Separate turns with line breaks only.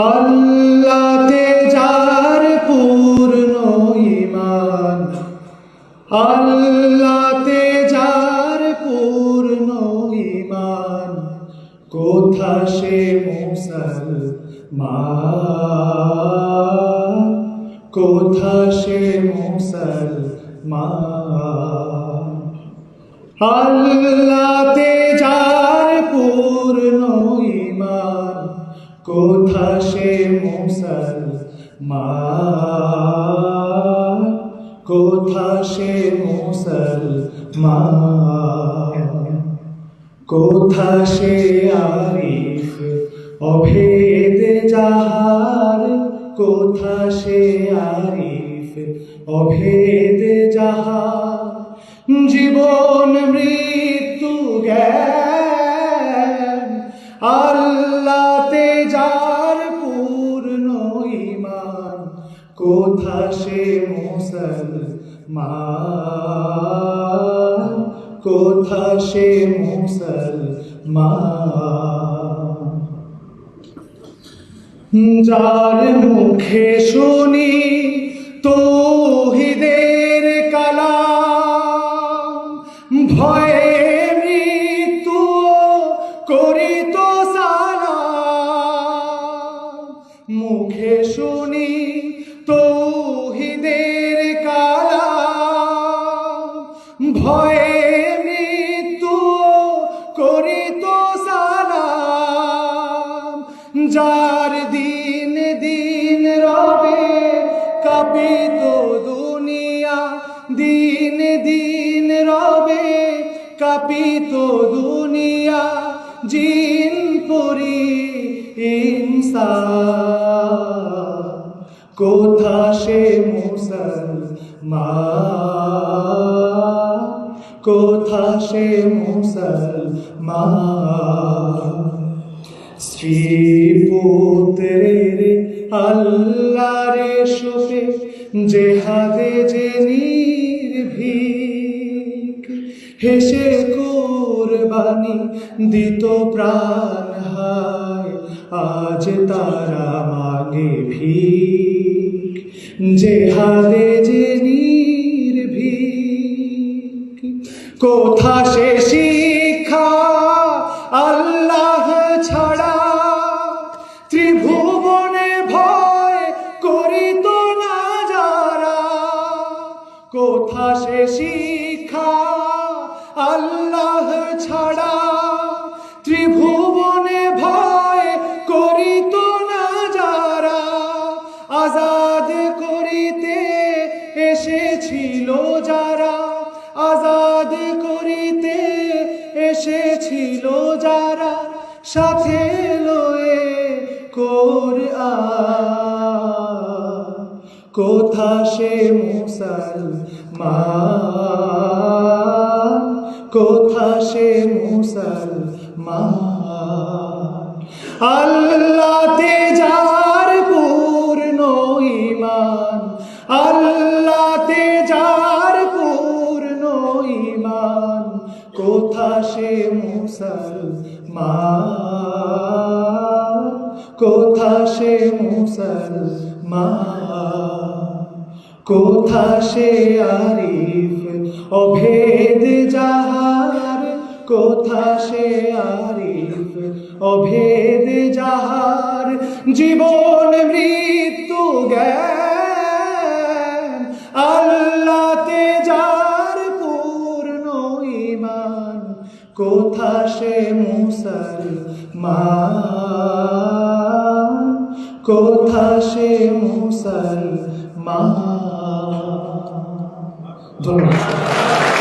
আল্লাহতে যার পূর্ণ ইমান আল্লাহতে যার পূর্ণ ইমান কোথা সে মুসলমান, কোথা সে মুসলমান? আল্লাহতে মুসলমান কোথা সে মুসলমান? কোথা সে আরিফ? অভেদ যাহার, কোথা সে আরিফ? অভেদ যাহার, জীবন মৃত্যু জ্ঞান, আল্লাহতে যার কোথা সে মুসলমান কোথা সে মুসলমান যার মুখে শুনি তৌহিদের কালাম, ভয়ে মৃত্যু করিত সালাম। মুখে শুনি তৌহিদের কালাম। ভয়ে মৃত্যু করিত সালাম। যার দিন দিন রবে কাঁপিত দুনিয়া, দিন দিন রবে কাঁপিত দুনিয়া, জিন পরি ইনসান কোথা সে মুসলমান? কোথা সে মুসলমান? স্ত্রী পুত্রের আল্লাহরে সুখে জেহাদে যে নির্ভীক, হেসে কোরবানি দিত প্রাণ হায় আজ তারা মাগে ভিক। জেহাদে যে নির্ভীক। কোথা সে শিক্ষা আল্লাহ ছাড়া? ত্রিভুবনে ভয় করিত না যারা? কোথা সে শিক্ষা সাথে লয়ে কোর কোথা সে মুসলমান? কোথা সে মুসলমান? কোথা সে মুসলমান। কোথা সে মুসলমান। কোথা সে আরিফ, অভেদ যাহার। কোথা সে আরিফ, অভেদ যাহার। জীবন মৃত্যু জ্ঞান। কোথা সে মুসলমান কোথা সে মুসলমান ধন্যবাদ।